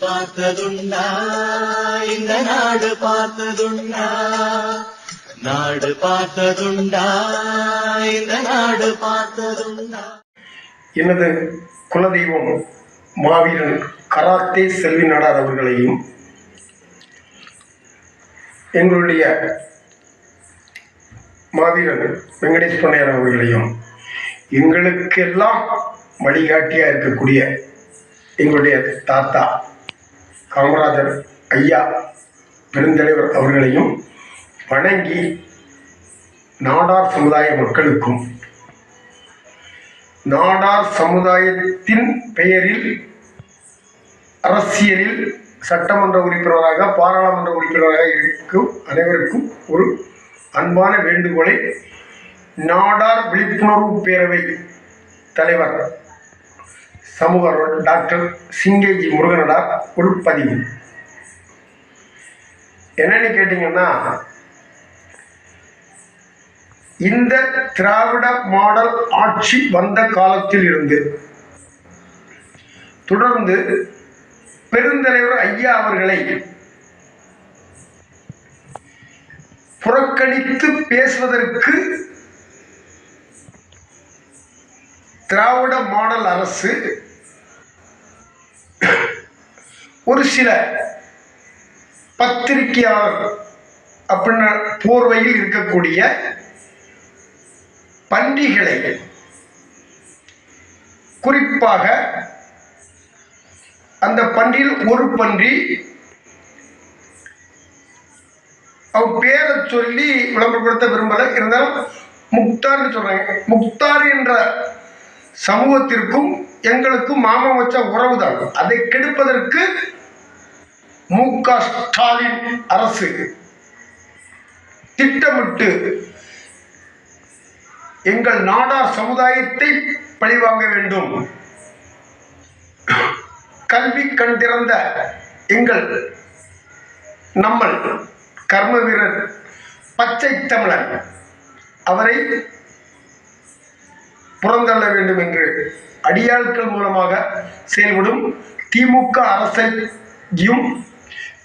பார்த்ததுண்டா? இந்த நாடு பார்த்ததுண்டா? நாடு பார்த்ததுண்டா? இந்த நாடு பார்த்ததுண்டா? எனது குலதெய்வம் மாவீரன் கராத்தே செல்வி நாடார் அவர்களையும் எங்களுடைய மாவீரன் வெங்கடேஷ் பண்ணையார் அவர்களையும் எங்களுக்கெல்லாம் வழிகாட்டியாக இருக்கக்கூடிய எங்களுடைய தாத்தா காமராஜர் ஐயா பெருந்தலைவர் அவர்களையும் வணங்கி நாடார் சமுதாய மக்களுக்கும் நாடார் சமுதாயத்தின் பெயரில் அரசியலில் சட்டமன்ற உறுப்பினராக பாராளுமன்ற உறுப்பினராக இருக்கும் அனைவருக்கும் ஒரு அன்பான வேண்டுகோளை நாடார் விழிப்புணர்வு பேரவை தலைவர் சமூக டாக்டர் சிங்கேஜி முருகனடார் உள்பதிவு. என்னன்னு கேட்டிங்கன்னா இந்த திராவிட மாடல் ஆட்சி வந்த காலத்தில் இருந்து தொடர்ந்து பெருந்தலைவர் ஐயா அவர்களை புறக்கணித்து பேசுவதற்கு திராவிட மாடல் அரசு ஒரு சில பத்திரிகையாளர் அப்படின்னா போர்வையில் இருக்கக்கூடிய பன்றிகளை குறிப்பாக அந்த பன்றியில் ஒரு பன்றி அவன் பேரை சொல்லி விளம்பரப்படுத்த விரும்பலை. இருந்தாலும் முக்தார்னு சொல்கிறாங்க முக்தார் என்ற சமூகத்திற்கும் எங்களுக்கும் மாமா வச்ச உறவு தான் அதை கெடுப்பதற்கு மு க. ஸ்டாலின் அரசு திட்டமிட்டு எங்கள் நாடார் சமுதாயத்தை பழிவாங்க வேண்டும். கல்வி கண்டிறந்த எங்கள் நம்மள் கர்ம வீரர் பச்சை தமிழன் அவரை புறந்தள்ள வேண்டும் என்று அடியாட்கள் மூலமாக செயல்படும் திமுக அரசையும்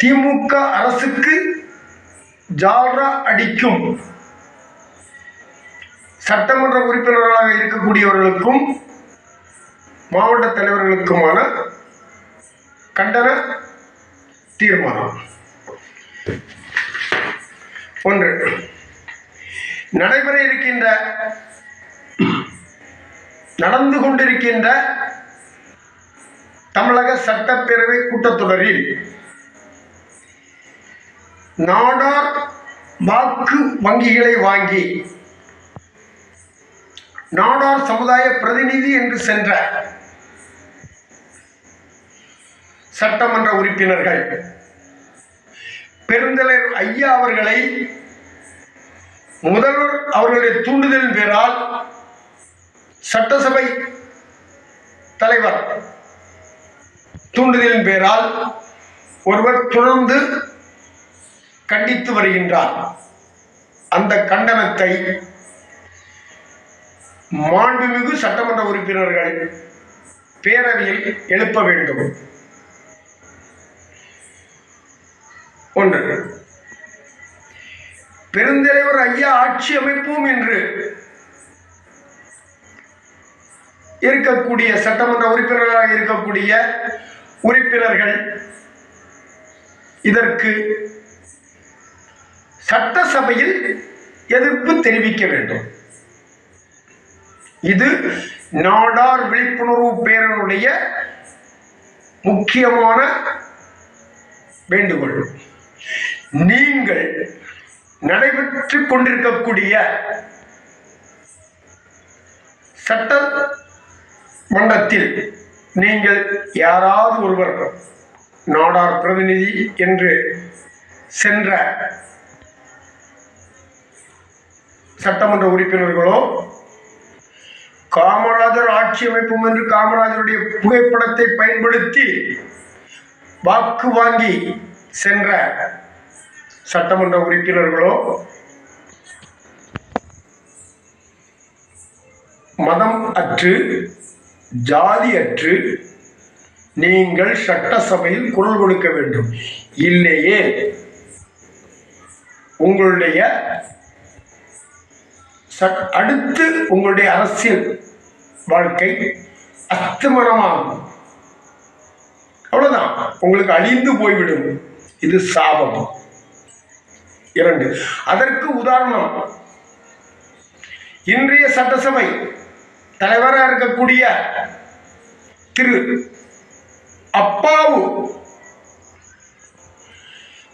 திமுக அரசுக்கு ஜால்ரா அடிக்கும். சட்டமன்ற உறுப்பினர்களாக இருக்கக்கூடியவர்களுக்கும் மாவட்ட தலைவர்களுக்குமான கண்டன தீர்மானம். ஒன்று நடைபெற இருக்கின்ற நடந்து கொண்டிருக்கின்ற தமிழக சட்டப்பேரவை கூட்டத்தொடரில் நாடார் வாக்கு வங்கிகளை வாங்கி நாடார் சமுதாய பிரதிநிதி என்று சென்ற சட்டமன்ற உறுப்பினர்கள் பெருந்தலைவர் ஐயா அவர்களை முதல்வர் அவர்களுடைய தூண்டுதலின் பேரால் சட்டசபை தலைவர் தூண்டுதலின் பேரால் ஒருவர் தொடர்ந்து கண்டித்து வருகின்றார். அந்த கண்டனத்தை மாண்புமிகு சட்டமன்ற உறுப்பினர்கள் பேரவையில் எழுப்ப வேண்டும். ஒன்று பெருந்தலைவர் ஐயா ஆட்சி அமைப்போம் என்று இருக்கக்கூடிய சட்டமன்ற உறுப்பினர்களாக இருக்கக்கூடிய உறுப்பினர்கள் இதற்கு சட்டசபையில் எதிர்ப்பு தெரிவிக்க வேண்டும். இது நாடார் விழிப்புணர்வு பேரனுடைய முக்கியமான வேண்டுகோள். நீங்கள் நடைபெற்று கொண்டிருக்கக்கூடிய சட்ட மன்றத்தில் நீங்கள் யாராவது ஒருவர் நாடார் பிரதிநிதி என்று சென்ற சட்டமன்ற உறுப்பினர்களோ காமராஜர் ஆட்சி அமைப்பும் என்று காமராஜருடைய புகைப்படத்தை பயன்படுத்தி வாக்கு வாங்கி சென்ற சட்டமன்ற உறுப்பினர்களோ மதம் அற்று ஜாதி அற்று நீங்கள் சட்டசபையில் குரல் கொடுக்க வேண்டும். இல்லையே உங்களுடைய அடுத்து உங்களுடைய அரசியல் வாழ்க்கை அஸ்தமனமாகும். அவ்வளவுதான். உங்களுக்கு அழிந்து போய்விடும். இது சாபம். இரண்டு அதற்கு உதாரணம். இன்றைய சட்டசபை தலைவராக இருக்கக்கூடிய திரு. அப்பாவு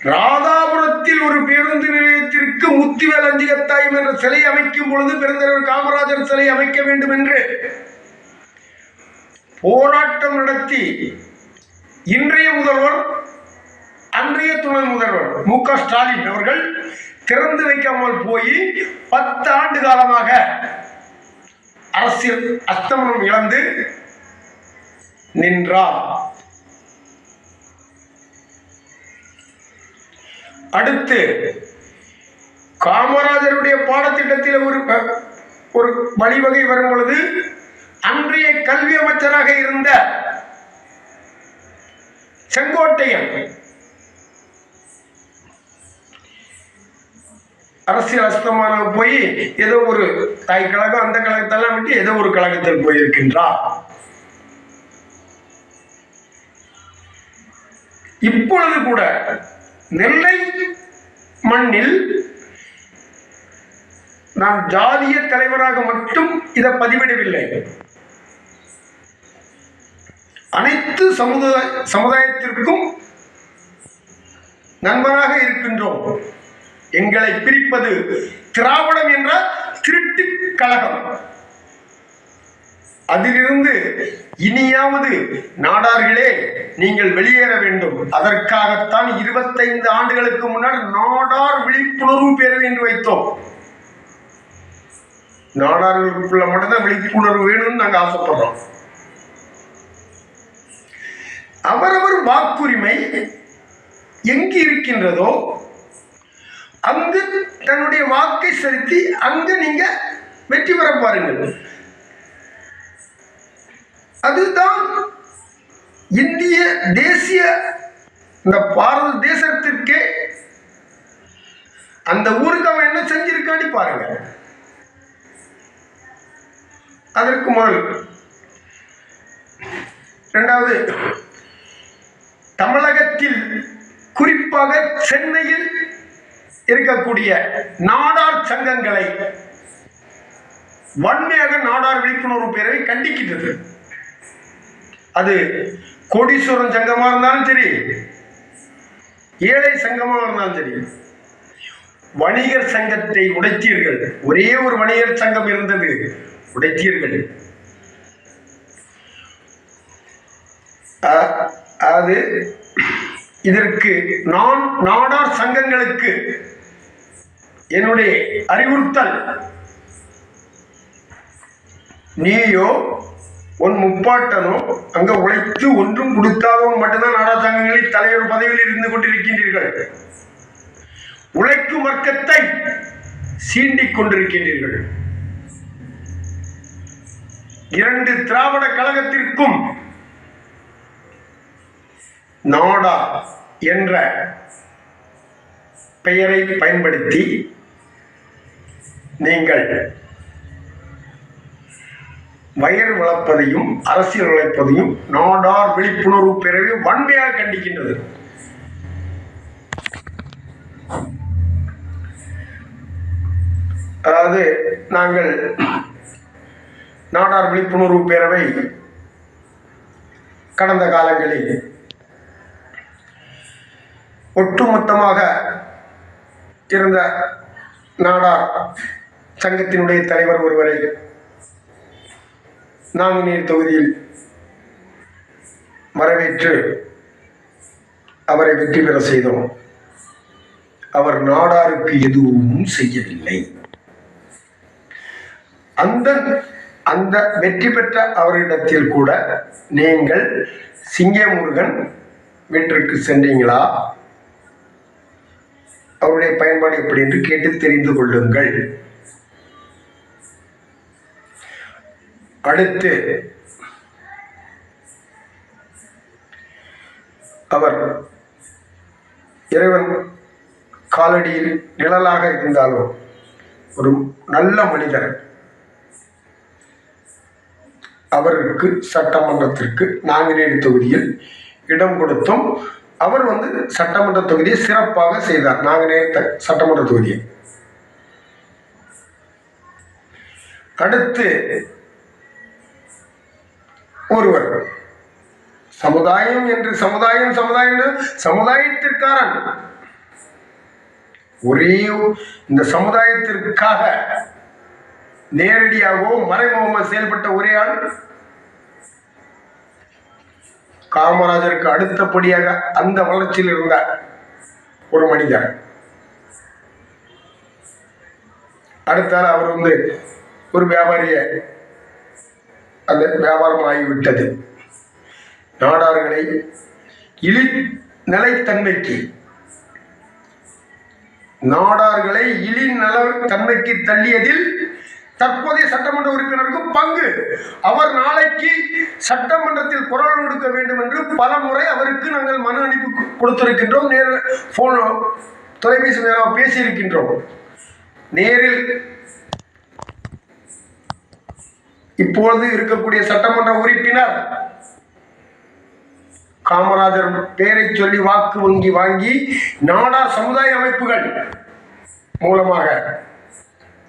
ராதாபுரத்தில் ஒரு பேருந்து நிலையத்திற்கு முத்திவேல் அஞ்சிகத்தாயம் என்ற சிலை அமைக்கும் பொழுது பெருந்தலைவர் காமராஜர் சிலை அமைக்க வேண்டும் என்று போராட்டம் நடத்தி இன்றைய முதல்வர் அன்றைய துணை முதல்வர் மு க ஸ்டாலின் அவர்கள் திறந்து வைக்காமல் போய் பத்து ஆண்டு காலமாக அரசியல் அஸ்தமனம் இழந்து நின்றார். அடுத்து காமராஜருடைய பாடத்திட்டத்தில் ஒரு ஒரு வழிவகை வரும் பொழுது அன்றைய கல்வி அமைச்சராக இருந்த செங்கோட்டையன் அரசியல் அஸ்தமானம் போய் ஏதோ ஒரு தாய் கழகம் அந்த கழகத்தெல்லாம் விட்டு ஏதோ ஒரு கழகத்தில் போயிருக்கின்றார். இப்பொழுது கூட நெல்லை மண்ணில் நான் ஜாதிய தலைவராக மட்டும் இதை பதிவிடவில்லை. அனைத்து சமுதாய சமுதாயத்திற்கும் நண்பனாக இருக்கின்றோம். எங்களை பிரிப்பது திராவிடம் என்ற திருட்டு கழகம். அதிலிருந்து இனியாவது நாடார்களே நீங்கள் வெளியேற வேண்டும். அதற்காகத்தான் இருபத்தைந்து ஆண்டுகளுக்கு முன்னால் நாடார் விழிப்புணர்வு பேரவை என்று வைத்தோம். நாடார்களுக்குள்ள மட்டும்தான் விழிப்புணர்வு வேணும்னு நாங்கள் ஆசைப்படுறோம். அவரவர் வாக்குரிமை எங்கு இருக்கின்றதோ அங்கு தன்னுடைய வாக்கை செலுத்தி அங்கு நீங்க வெற்றி பெற பாருங்கள். அதுதான் இந்திய தேசிய இந்த பாரத தேசத்திற்கே அந்த ஊருக்கு அவன் என்ன செஞ்சிருக்கான்னு பாருங்க. அதற்கு முதல் இரண்டாவது தமிழகத்தில் குறிப்பாக சென்னையில் இருக்கக்கூடிய நாடார் சங்கங்களை வன்மையாக நாடார் விழிப்புணர்வு பேரவை கண்டிக்கின்றது. அது கோடீஸ்வரன் சங்கமாக இருந்தாலும் சரி ஏழை சங்கமாக இருந்தாலும் சரி வணிகர் சங்கத்தை உடைத்தீர்கள். ஒரே ஒரு வணிகர் சங்கம் இருந்தது உடைத்தீர்கள். அது இதற்கு நான் நாடார் சங்கங்களுக்கு என்னுடைய அறிவுறுத்தல். நீயோ உன் முப்பாட்டனோ அங்க உழைத்து ஒன்றும் கொடுக்காதவன் மட்டும்தான் நாடாசாங்கங்களில் தலைவர் பதவியில் இருந்து கொண்டிருக்கின்றீர்கள். உழைக்கும் வர்க்கத்தை சீண்டிக் கொண்டிருக்கின்றீர்கள். இரண்டு திராவிட கழகத்திற்கும் நாடா என்ற பெயரை பயன்படுத்தி நீங்கள் வயர் வளர்ப்பதையும் அரசியல் உழைப்பதையும் நாடார் விழிப்புணர்வு பேரவை வன்மையாக கண்டிக்கின்றது. அதாவது நாங்கள் நாடார் விழிப்புணர்வு பேரவை கடந்த காலங்களில் ஒட்டுமொத்தமாக இருந்த நாடார் சங்கத்தினுடைய தலைவர் ஒருவரை நாங்குநீர் தொகுதியில் வரவேற்று அவரை வெற்றி பெற செய்தோம். அவர் நாடாருக்கு எதுவும் செய்யவில்லை. அந்த அந்த வெற்றி பெற்ற அவரிடத்தில் கூட நீங்கள் சிங்கமுருகன் வீட்டிற்கு சென்றீங்களா? அவருடைய பயன்பாடு எப்படி என்று கேட்டு தெரிந்து கொள்ளுங்கள். அடுத்து அவர் இறைவன் காலடியில் நிழலாக இருந்தாலும் ஒரு நல்ல மனிதர். அவருக்கு சட்டமன்றத்திற்கு நாங்குநேரி தொகுதியில் இடம் கொடுத்தும் அவர் வந்து சட்டமன்ற தொகுதியை சிறப்பாக செய்தார். நாங்குநேரி சட்டமன்ற தொகுதியை. அடுத்து ஒருவர். சமுதாயம் என்று சமுதாயம் சமுதாயம் சமுதாயத்திற்காரன். ஒரே இந்த சமுதாயத்திற்காக நேரடியாகவோ மறைமுகமாக செயல்பட்ட ஒரே ஆள் காமராஜருக்கு அடுத்தபடியாக அந்த வளர்ச்சியில் இருந்த ஒரு மனிதர். அடுத்தால் அவர் வந்து ஒரு வியாபாரியை அந்த வியாபாரம் ஆகிவிட்டது நாடார்களை இழி நிலைத்தன்மைக்கு நாடார்களை இழி நல தன்மைக்கு தள்ளியதில் தற்போதைய சட்டமன்ற உறுப்பினருக்கு பங்கு. அவர் நாளைக்கு சட்டமன்றத்தில் குரல் கொடுக்க வேண்டும் என்று பல முறை அவருக்கு நாங்கள் மன அனுப்பி கொடுத்திருக்கின்றோம். நேர போன் தொலைபேசி நேரம் பேசியிருக்கின்றோம். நேரில் இப்பொழுது இருக்கக்கூடிய சட்டமன்ற உறுப்பினர் காமராஜர் பெயரை சொல்லி வாக்கு வங்கி வாங்கி நாடார் சமுதாய அமைப்புகள் மூலமாக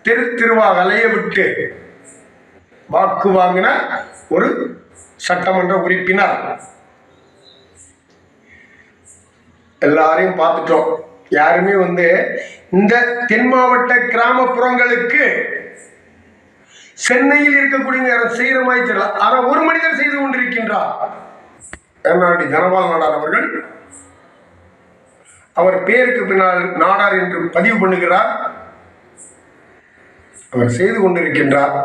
தெரு திருவாக அலைய விட்டு வாக்கு வாங்கின ஒரு சட்டமன்ற உறுப்பினர். எல்லாரையும் பார்த்துட்டோம். யாருமே வந்து இந்த தென் மாவட்ட கிராமப்புறங்களுக்கு சென்னையில் இருக்கக்கூடிய யாரும் செய்கிற மாதிரி தெரியல ஆனால் ஒரு மனிதர் செய்து கொண்டிருக்கின்றார். என்னாடி தனபால் நாடார் அவர்கள். அவர் பேருக்கு பின்னால் நாடார் என்று பதிவு பண்ணுகிறார். அவர் செய்து கொண்டிருக்கின்றார்.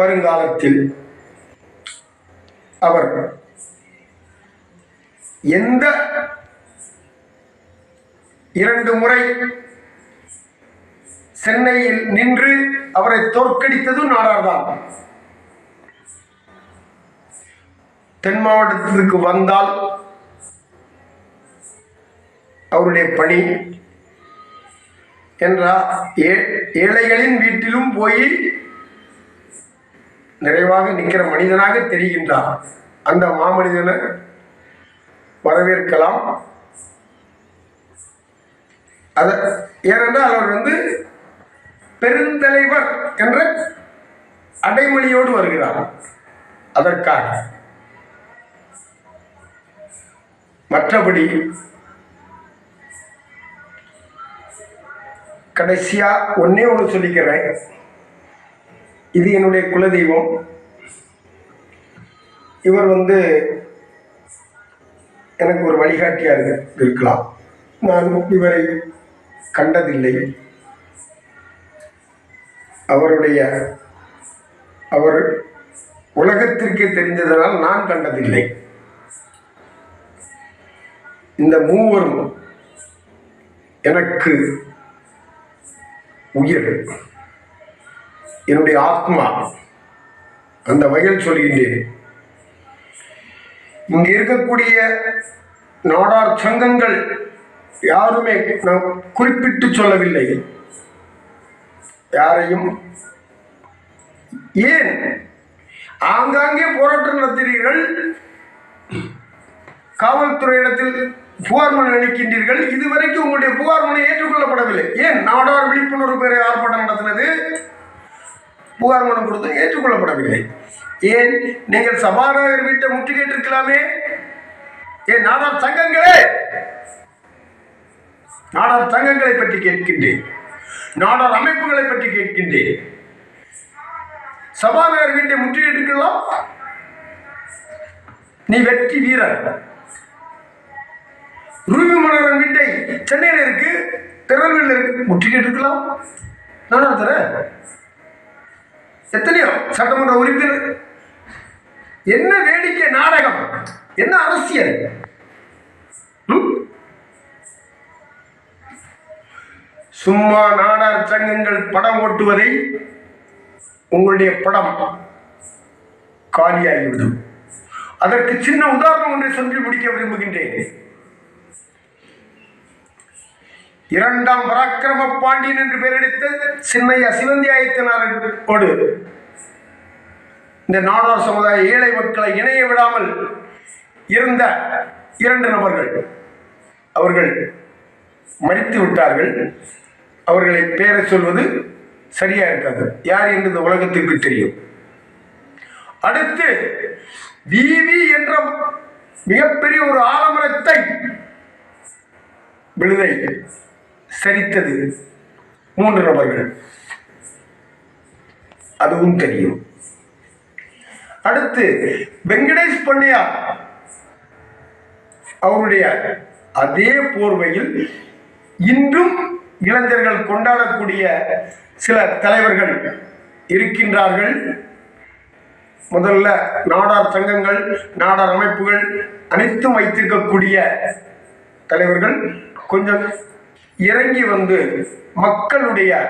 வருங்காலத்தில் அவர் எந்த இரண்டு முறை சென்னையில் நின்று அவரை தோற்கடித்ததும் நாடார்தான். தென் மாவட்டத்திற்கு வந்தால் அவருடைய பணி என்றால் ஏ- ஏழைகளின் வீட்டிலும் போய் நிறைவாக நிற்கிற மனிதனாக தெரிகின்றார். அந்த மாமனிதனை வரவேற்கலாம். அத ஏனென்றால் அவர் வந்து பெருந்தலைவர் என்ற அடைமொழியோடு வருகிறார். அதற்காக மற்றபடி கடைசியா ஒன்னே ஒன்று சொல்லிக்கிறேன். இது என்னுடைய குலதெய்வம். இவர் வந்து எனக்கு ஒரு வழிகாட்டியாக இருக்கலாம் நான் இவரை கண்டதில்லை. அவருடைய அவர் உலகத்திற்கே தெரிந்ததனால் நான் கண்டதில்லை. இந்த மூவரும் எனக்கு உயிர். என்னுடைய ஆத்மா. அந்த வகையில் சொல்கின்றேன். இங்கே இருக்கக்கூடிய நாடார் சங்கங்கள் யாருமே நான் குறிப்பிட்டு சொல்லவில்லை. யாரையும் ஏன் ஆங்காங்கே போராட்டம் நடத்துகிறீர்கள்? காவல்துறையிடத்தில் புகார் மனு அளிக்கின்றீர்கள். இதுவரைக்கும் உங்களுடைய புகார் மனு ஏற்றுக்கொள்ளப்படவில்லை. ஏன்? நாடார் விழிப்புணர்வு பேரை ஆர்ப்பாட்டம் நடத்தினது. புகார் மனு கொடுத்து ஏற்றுக்கொள்ளப்படவில்லை. ஏன்? நீங்கள் சபாநாயகர் வீட்டை முற்றுகையிட்டிருக்கலாமே ஏன்? நாடார் சங்கங்களே! நாடார் சங்கங்களை பற்றி கேட்கின்றேன். நாடார் அமைப்புகளை பற்றி கேட்கின்றேன். சபாநாயகர் வீட்டை முற்றுகையிட்டிருக்கலாம். நீ வெற்றி வீரர். ரூபி மன்னரன் வீட்டை சென்னையில் இருக்கு திருநெல்வேலியில் இருக்கு முற்றுகையிட்டு இருக்கலாம் நானா தர? எத்தனையோ சட்டமன்ற உறுப்பினர். என்ன வேடிக்கை நாடகம்? என்ன அரசியல் ம்? சும்மா நாடார் சங்கங்கள் படம் ஓட்டுவதை உங்களுடைய படம் காலியாகிவிடும். அதற்கு சின்ன உதாரணம் ஒன்றை சொல்லி முடிக்க விரும்புகின்றேன். இரண்டாம் பராக்கிரம பாண்டியன் என்று பெயரெடுத்த சின்னையா சிவந்தியாயத்தினாரோடு இந்த நாடார் சமுதாய ஏழை மக்களை இணைய விடாமல் இருந்த இரண்டு நபர்கள் அவர்கள் மறித்து விட்டார்கள். அவர்களை பேரை சொல்வது சரியா இருக்காது. யார் என்று இந்த உலகத்திற்கு தெரியும். அடுத்து விவி என்ற மிகப்பெரிய ஒரு ஆலமரத்தை விழுதை சரித்தது. மூன்று நபர்கள். அதுவும் தெரியும். அடுத்து வெங்கடேஷ் பண்ணையா அவருடைய அதே போர்வையில் இன்றும் இளைஞர்கள் கொண்டாடக்கூடிய சில தலைவர்கள் இருக்கின்றார்கள். முதல்ல நாடார் சங்கங்கள் நாடார் அமைப்புகள் அனைத்தும் வைத்திருக்கக்கூடிய தலைவர்கள். கொஞ்சம் இறங்கி வந்து மக்களுடைய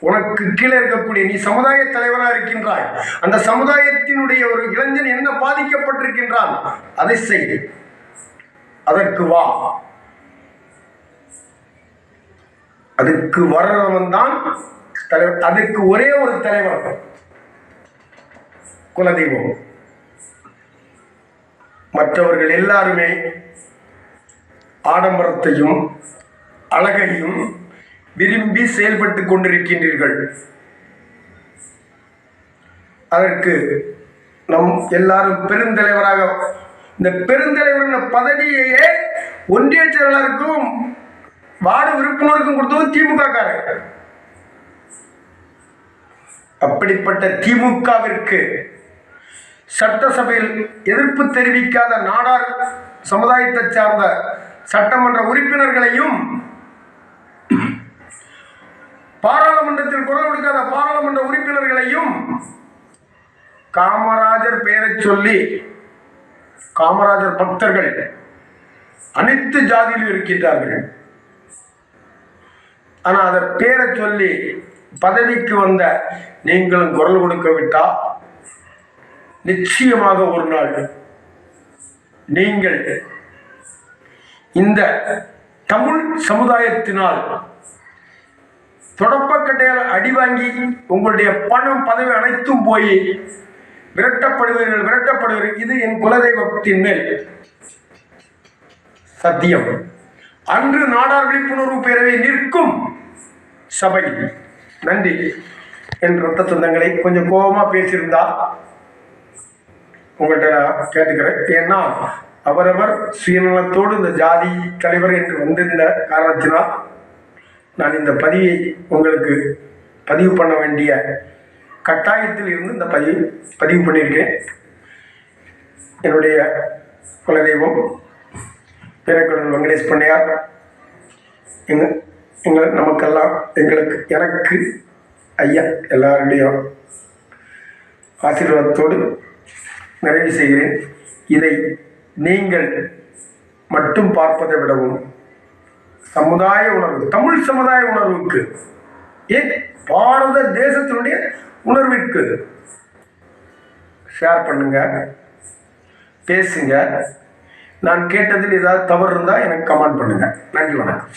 உனக்கு கீழே இருக்கக்கூடிய நீ சமுதாய தலைவராக இருக்கின்றாய். அந்த சமுதாயத்தினுடைய ஒரு இளைஞன் என்ன பாதிக்கப்பட்டிருக்கின்றான்? அதை செய். அதற்கு வா. அதுக்கு வர்றவன் தான் தலைவர் அதுக்கு ஒரே ஒரு தலைவர் குலதெய்வம். மற்றவர்கள் எல்லாருமே ஆடம்பரத்தையும் அழகையும் விரும்பி செயல்பட்டு கொண்டிருக்கின்றீர்கள். அதற்கு நம் எல்லாரும் பெருந்தலைவராக இந்த பெருந்தலைவர் பதவியையே ஒன்றிய செயலாளருக்கும் வார்டு உறுப்பினருக்கும் கொடுத்தது திமுக காரர் அப்படிப்பட்ட திமுகவிற்கு சட்டசபையில் எதிர்ப்பு தெரிவிக்காத நாடார் சமுதாயத்தை சார்ந்த சட்டமன்ற உறுப்பினர்களையும் பாராளுமன்றத்தில் குரல் கொடுக்காத பாராளுமன்ற உறுப்பினர்களையும் காமராஜர் பெயரைச் சொல்லி காமராஜர் பக்தர்கள் அனைத்து ஜாதியிலும் இருக்கின்றார்கள். ஆனால் அதை பேரை சொல்லி பதவிக்கு வந்த நீங்களும் குரல் கொடுக்க விட்டா நிச்சயமாக ஒரு நாள் நீங்கள் இந்த தமிழ் சமுதாயத்தினால் தொடப்பக்கட்டையால் அடி வாங்கி உங்களுடைய பணம் பதவி அனைத்தும் போய் விரட்டப்படுவீர்கள் விரட்டப்படுவீர்கள். இது என் குலதெய்வத்தின் மேல் சத்தியம். அன்று நாடார் விழிப்புணர்வு பேரவை நிற்கும் சபை. நன்றி. என் ரத்த சொந்தங்களை கொஞ்சம் கோபமாக பேசியிருந்தா உங்கள்கிட்ட நான் கேட்டுக்கிறேன். ஏன்னா அவரவர் சுயநலத்தோடு இந்த ஜாதி தலைவர் என்று வந்திருந்த காரணத்தினால் நான் இந்த பதிவை உங்களுக்கு பதிவு பண்ண வேண்டிய கட்டாயத்தில் இருந்து இந்த பதிவு பதிவு பண்ணியிருக்கேன். என்னுடைய குலதெய்வம் பேரக்கடல் வெங்கடேஷ் பண்ணையார் எங்க எங்கள் நமக்கெல்லாம் எங்களுக்கு எனக்கு ஐயா எல்லாருடையும் ஆசீர்வாதத்தோடு நிறைவு செய்கிறேன். இதை நீங்கள் மட்டும் பார்ப்பதை விடவும் சமுதாய உணர்வு தமிழ் சமுதாய உணர்வுக்கு ஏன் பாரத தேசத்தினுடைய உணர்விற்கு ஷேர் பண்ணுங்க பேசுங்க நான் கேட்டதில் ஏதாவது தவறு இருந்தால் எனக்கு கமெண்ட் பண்ணுங்கள் நன்றி வணக்கம்.